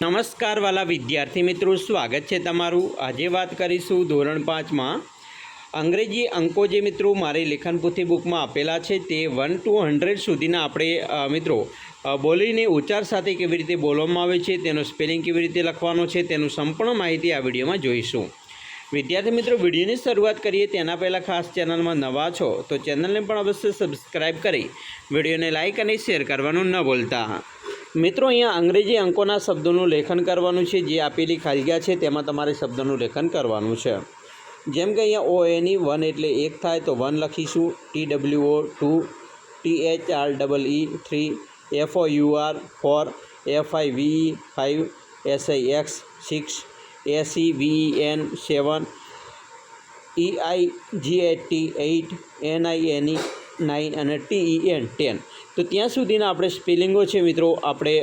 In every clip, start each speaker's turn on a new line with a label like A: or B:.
A: નમસ્કાર વાલા વિદ્યાર્થી મિત્રો, સ્વાગત છે તમારું. આજે વાત કરીશું ધોરણ પાંચમાં. અંગ્રેજી અંકો જે મિત્રો મારી લેખન પોથી બુકમાં આપેલા છે તે વન ટુ હંડ્રેડ સુધીના આપણે મિત્રો બોલીને ઉચ્ચાર સાથે કેવી રીતે બોલવામાં આવે છે, તેનો સ્પેલિંગ કેવી રીતે લખવાનો છે, તેનું સંપૂર્ણ માહિતી આ વિડીયોમાં જોઈશું. વિદ્યાર્થી મિત્રો, વિડીયોની શરૂઆત કરીએ. તેના પહેલાં ખાસ ચેનલમાં નવા છો, તો ચેનલને પણ અવશ્ય સબસ્ક્રાઈબ કરી વિડીયોને લાઇક અને શેર કરવાનું ન ભૂલતા. મિત્રો, અહીંયા અંગ્રેજી અંકોના શબ્દોનું લેખન કરવાનું છે. જે આપેલી ખાલિયા છે, તેમાં તમારે શબ્દોનું લેખન કરવાનું છે. જેમ કે અહીંયા ઓ એની વન એટલે એક થાય તો વન લખીશું. T W O two T H R double E three F O U R four F I V five S I X six S E V N seven E I G H T eight N I N nine અને T N ten તો ત્યાં સુધીના આપણે સ્પેલિંગો છે મિત્રો, આપણે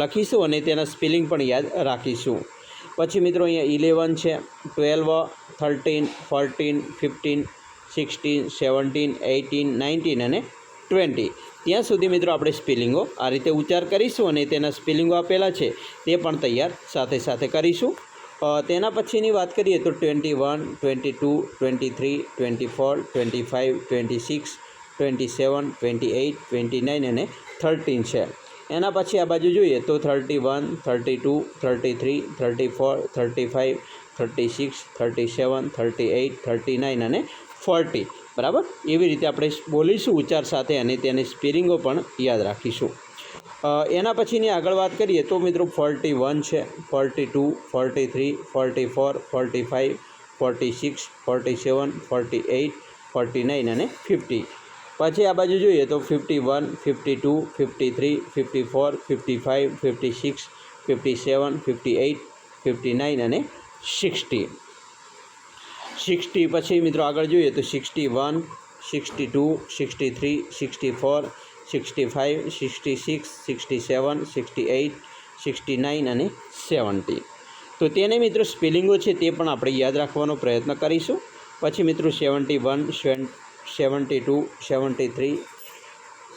A: લખીશું અને તેના સ્પેલિંગ પણ યાદ રાખીશું. પછી મિત્રો અહીંયા ઇલેવન છે twelve thirteen fourteen fifteen sixteen seventeen eighteen nineteen અને ટ્વેન્ટી ત્યાં સુધી મિત્રો આપણે સ્પેલિંગો આ રીતે ઉચ્ચાર કરીશું અને તેના સ્પેલિંગો આપેલા છે, તે પણ તૈયાર સાથે સાથે કરીશું. તેના પછીની વાત કરીએ તો twenty one twenty two twenty three twenty four twenty five twenty six twenty seven twenty eight twenty nine અને થર્ટીન છે. એના પછી આ બાજુ જોઈએ તો thirty one thirty two thirty three thirty four thirty five thirty six thirty seven thirty eight thirty nine અને forty બરાબર? એવી રીતે આપણે બોલીશું ઉચ્ચાર સાથે અને તેની સ્પીરિંગો પણ યાદ રાખીશું. એના પછીની આગળ વાત કરીએ તો મિત્રો ફોર્ટી વન છે. Forty two forty three forty four forty five forty six forty seven forty eight forty nine અને ફિફ્ટી પછી આ બાજુ જોઈએ તો fifty one fifty two fifty three fifty four fifty five fifty six fifty seven fifty eight fifty nine અને sixty sixty પછી મિત્રો આગળ જોઈએ તો sixty one sixty two sixty three sixty four sixty five sixty six sixty seven sixty eight sixty nine અને seventy તો તેને મિત્રો સ્પેલિંગો છે તે પણ આપણે યાદ રાખવાનો પ્રયત્ન કરીશું. પછી મિત્રો seventy one seventy two seventy three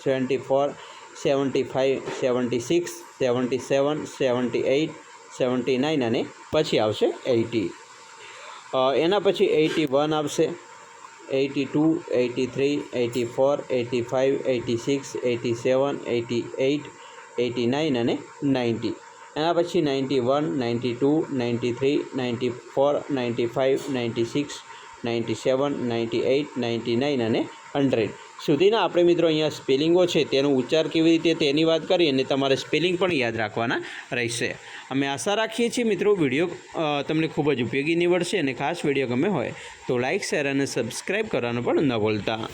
A: seventy four seventy five seventy six seventy seven seventy eight seventy nine અને પછી આવશે એઇટી એના પછી એઇટી વન આવશે. Eighty two eighty three eighty four eighty five eighty six eighty seven eighty eight eighty nine અને ninety એના પછી ninety one ninety two ninety three ninety four ninety five ninety six ninety seven, ninety eight, ninety nine અને hundred. સુધીના આપણે મિત્રો અહીંયા સ્પેલિંગો છે, તેનો ઉચ્ચાર કેવી રીતે તેની વાત કરી અને તમારે સ્પેલિંગ પણ યાદ રાખવાના રહેશે. અમે આશા રાખીએ છીએ મિત્રો વીડિયો તમને ખૂબ જ ઉપયોગી નીવડશે અને ખાસ વીડિયો ગમે હોય તો લાઇક, શેર અને સબસ્ક્રાઈબ કરવાનું પણ ન ભૂલતા.